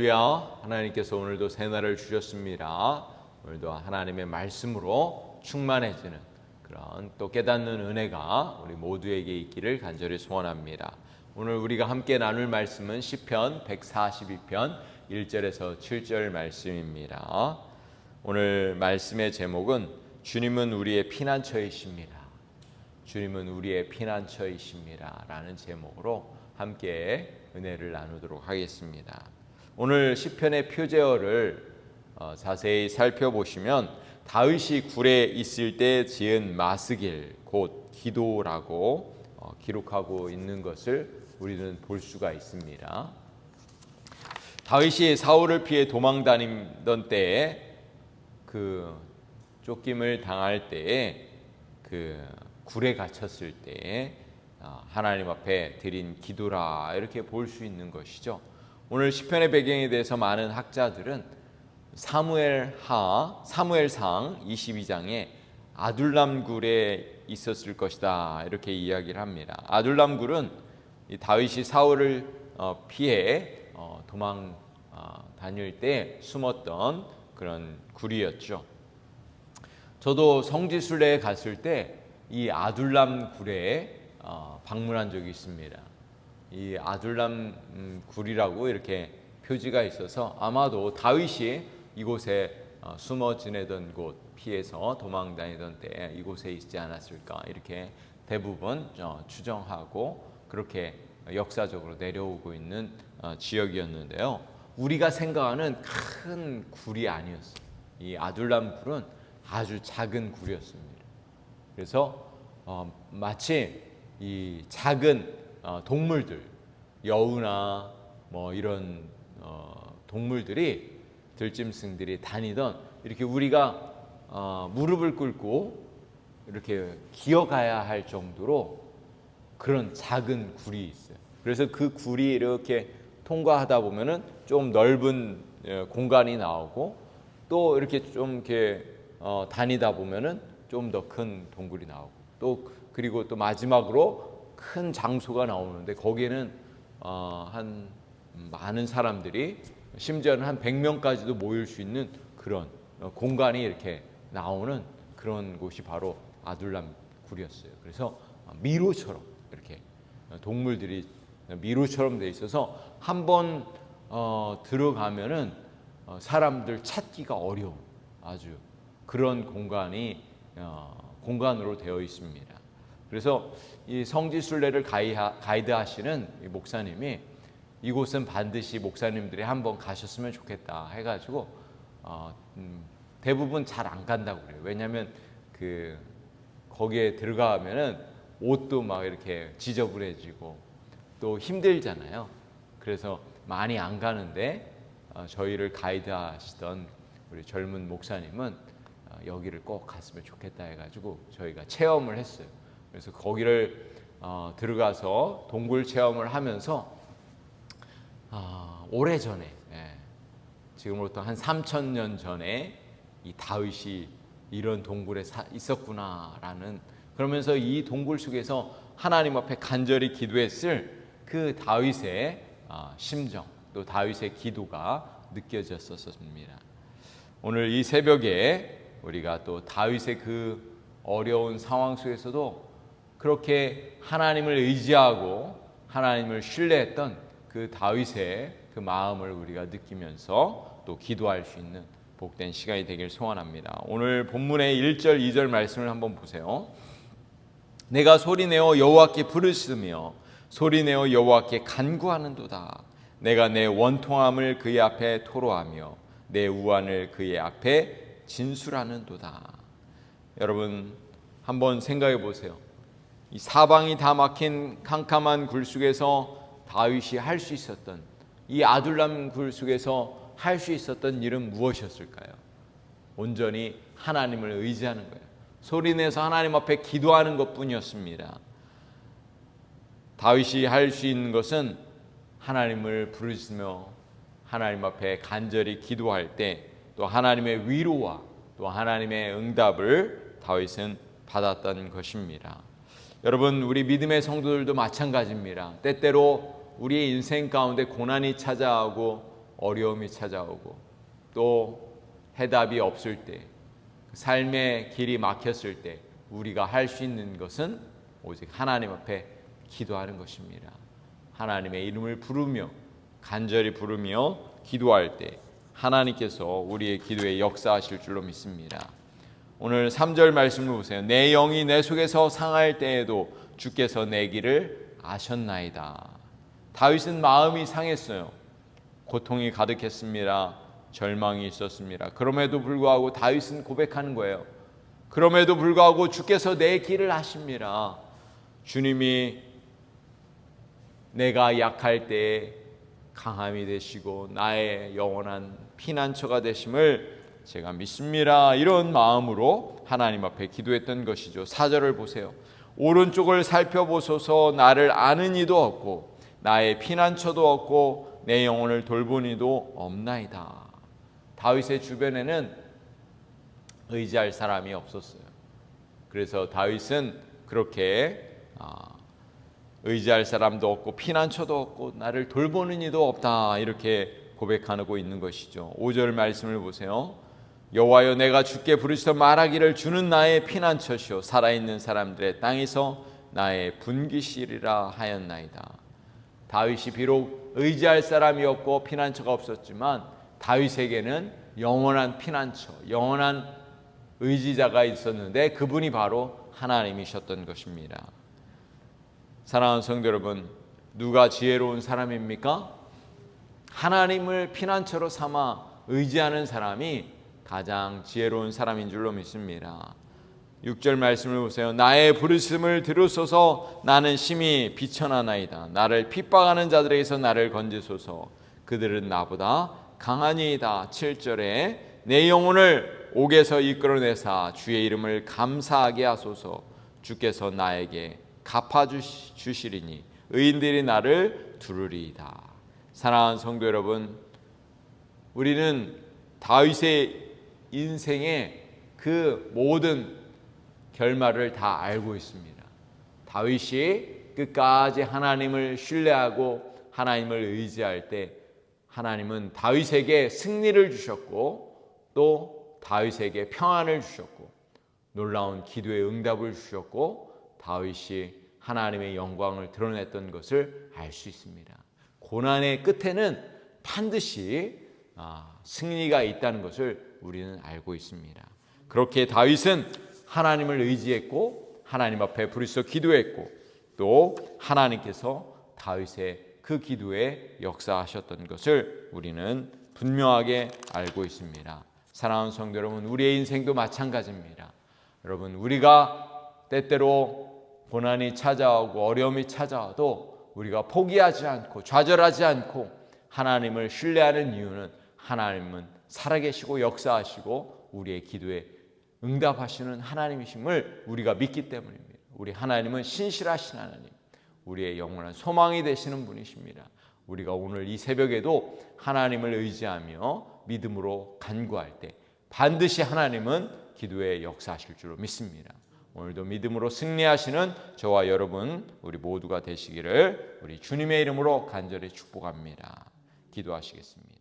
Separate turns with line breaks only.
할렐루야. 하나님께서 오늘도 새날을 주셨습니다. 오늘도 하나님의 말씀으로 충만해지는 그런 또 깨닫는 은혜가 우리 모두에게 있기를 간절히 소원합니다. 오늘 우리가 함께 나눌 말씀은 시편 142편 1절에서 7절 말씀입니다. 오늘 말씀의 제목은 주님은 우리의 피난처이십니다. 주님은 우리의 피난처이십니다. 라는 제목으로 함께 은혜를 나누도록 하겠습니다. 오늘 시편의 표제어를 어, 자세히 살펴보시면 다윗이 굴에 있을 때 지은 마스길 곧 기도라고 어, 기록하고 있는 것을 우리는 볼 수가 있습니다. 다윗이 사울을 피해 도망 다니던 때에 그 쫓김을 당할 때에 그 굴에 갇혔을 때 어, 하나님 앞에 드린 기도라 이렇게 볼 수 있는 것이죠. 오늘 시편의 배경에 대해서 많은 학자들은 사무엘 하 사무엘상 22장에 아둘람 굴에 있었을 것이다 이렇게 이야기를 합니다. 아둘람 굴은 다윗이 사울을 어, 피해 어, 도망 다닐 때 숨었던 그런 굴이었죠. 저도 성지순례에 갔을 때 이 아둘람 굴에 방문한 적이 있습니다. 이 아둘람 음, 굴이라고 이렇게 표지가 있어서 아마도 다윗이 이곳에 어, 숨어 지내던 곳 피해서 도망 다니던 때 이곳에 있지 않았을까 이렇게 대부분 어, 추정하고 그렇게 역사적으로 내려오고 있는 어, 지역이었는데요. 우리가 생각하는 큰 굴이 아니었어요. 이 아둘람 굴은 아주 작은 굴이었습니다. 그래서 마치 이 작은 어, 동물들 여우나 뭐 이런 어, 동물들이 들짐승들이 다니던 이렇게 우리가 어, 무릎을 꿇고 이렇게 기어가야 할 정도로 그런 작은 굴이 있어요. 그래서 그 굴이 이렇게 통과하다 보면은 좀 넓은 공간이 나오고 또 이렇게 좀 이렇게 어, 다니다 보면은 좀 더 큰 동굴이 나오고 또 그리고 또 마지막으로 큰 장소가 나오는데 거기에는 어, 한 많은 사람들이 심지어는 한 100명까지도 모일 수 있는 그런 어, 공간이 이렇게 나오는 그런 곳이 바로 아둘람 굴이었어요. 그래서 미로처럼 이렇게 동물들이 미로처럼 돼 있어서 한번 어, 들어가면은 어, 사람들 찾기가 어려운 아주 그런 공간이 어, 공간으로 되어 있습니다. 그래서 이 성지순례를 가이드하시는 목사님이 이곳은 반드시 목사님들이 한번 가셨으면 좋겠다 해가지고 어, 음, 대부분 잘 안 간다고 그래요. 왜냐하면 그 거기에 들어가면은 옷도 막 이렇게 지저분해지고 또 힘들잖아요. 그래서 많이 안 가는데 어, 저희를 가이드하시던 우리 젊은 목사님은 어, 여기를 꼭 갔으면 좋겠다 해가지고 저희가 체험을 했어요. 그래서 거기를 어, 들어가서 동굴 체험을 하면서 어, 오래 전에 예, 지금으로부터 한 3천 년 전에 이 다윗이 이런 동굴에 사, 있었구나라는 그러면서 이 동굴 속에서 하나님 앞에 간절히 기도했을 그 다윗의 어, 심정 또 다윗의 기도가 느껴졌었습니다. 오늘 이 새벽에 우리가 또 다윗의 그 어려운 상황 속에서도 그렇게 하나님을 의지하고 하나님을 신뢰했던 그 다윗의 그 마음을 우리가 느끼면서 또 기도할 수 있는 복된 시간이 되길 소원합니다. 오늘 본문의 1절, 2절 말씀을 한번 보세요. 내가 소리내어 여호와께 부르짖으며 소리내어 여호와께 간구하는도다. 내가 내 원통함을 그의 앞에 토로하며 내 우환을 그의 앞에 진술하는도다. 여러분 한번 생각해 보세요. 이 사방이 다 막힌 캄캄한 굴 속에서 다윗이 할 수 있었던 이 아둘람 굴 속에서 할 수 있었던 일은 무엇이었을까요? 온전히 하나님을 의지하는 거예요. 소리내서 하나님 앞에 기도하는 것뿐이었습니다. 다윗이 할 수 있는 것은 하나님을 부르시며 하나님 앞에 간절히 기도할 때 또 하나님의 위로와 또 하나님의 응답을 다윗은 받았던 것입니다. 여러분 우리 믿음의 성도들도 마찬가지입니다. 때때로 우리의 인생 가운데 고난이 찾아오고 어려움이 찾아오고 또 해답이 없을 때 삶의 길이 막혔을 때 우리가 할 수 있는 것은 오직 하나님 앞에 기도하는 것입니다. 하나님의 이름을 부르며 간절히 부르며 기도할 때 하나님께서 우리의 기도에 역사하실 줄로 믿습니다. 오늘 3절 말씀을 보세요. 내 영이 내 속에서 상할 때에도 주께서 내 길을 아셨나이다. 다윗은 마음이 상했어요. 고통이 가득했습니다. 절망이 있었습니다. 그럼에도 불구하고 다윗은 고백하는 거예요. 그럼에도 불구하고 주께서 내 길을 아십니다. 주님이 내가 약할 때 강함이 되시고 나의 영원한 피난처가 되심을 제가 믿습니다. 이런 마음으로 하나님 앞에 기도했던 것이죠. 사절을 보세요. 오른쪽을 살펴보소서 나를 아는 이도 없고 나의 피난처도 없고 내 영혼을 돌본 이도 없나이다. 다윗의 주변에는 의지할 사람이 없었어요. 그래서 다윗은 그렇게 아, 의지할 사람도 없고 피난처도 없고 나를 돌보는 이도 없다 이렇게 고백하고 있는 것이죠. 5절 말씀을 보세요. 여호와여 내가 주께 부르시던 말하기를 주는 나의 피난처시요 살아있는 사람들의 땅에서 나의 분기실이라 하였나이다. 다윗이 비록 의지할 사람이 없고 피난처가 없었지만 다윗에게는 영원한 피난처, 영원한 의지자가 있었는데 그분이 바로 하나님이셨던 것입니다. 사랑하는 성도 여러분, 누가 지혜로운 사람입니까? 하나님을 피난처로 삼아 의지하는 사람이 가장 지혜로운 사람인 줄로 믿습니다. 6절 말씀을 보세요. 나의 부르심을 들으소서 나는 심히 비천하나이다. 나를 핍박하는 자들에게서 나를 건지소서. 그들은 나보다 강하니이다. 7절에 내 영혼을 옥에서 이끌어내사 주의 이름을 감사하게 하소서. 주께서 나에게 갚아 주시리니 의인들이 나를 두르리이다. 사랑하는 성도 여러분, 우리는 다윗의 인생의 그 모든 결말을 다 알고 있습니다. 다윗이 끝까지 하나님을 신뢰하고 하나님을 의지할 때 하나님은 다윗에게 승리를 주셨고 또 다윗에게 평안을 주셨고 놀라운 기도의 응답을 주셨고 다윗이 하나님의 영광을 드러냈던 것을 알 수 있습니다. 고난의 끝에는 반드시 아, 승리가 있다는 것을 우리는 알고 있습니다. 그렇게 다윗은 하나님을 의지했고 하나님 앞에 부르짖어 기도했고 또 하나님께서 다윗의 그 기도에 역사하셨던 것을 우리는 분명하게 알고 있습니다. 사랑하는 성도 여러분, 우리의 인생도 마찬가지입니다. 여러분, 우리가 때때로 고난이 찾아오고 어려움이 찾아와도 우리가 포기하지 않고 좌절하지 않고 하나님을 신뢰하는 이유는 하나님은 살아계시고 역사하시고 우리의 기도에 응답하시는 하나님이심을 우리가 믿기 때문입니다. 우리 하나님은 신실하신 하나님, 우리의 영원한 소망이 되시는 분이십니다. 우리가 오늘 이 새벽에도 하나님을 의지하며 믿음으로 간구할 때 반드시 하나님은 기도에 역사하실 줄로 믿습니다. 오늘도 믿음으로 승리하시는 저와 여러분 우리 모두가 되시기를 우리 주님의 이름으로 간절히 축복합니다. 기도하시겠습니다.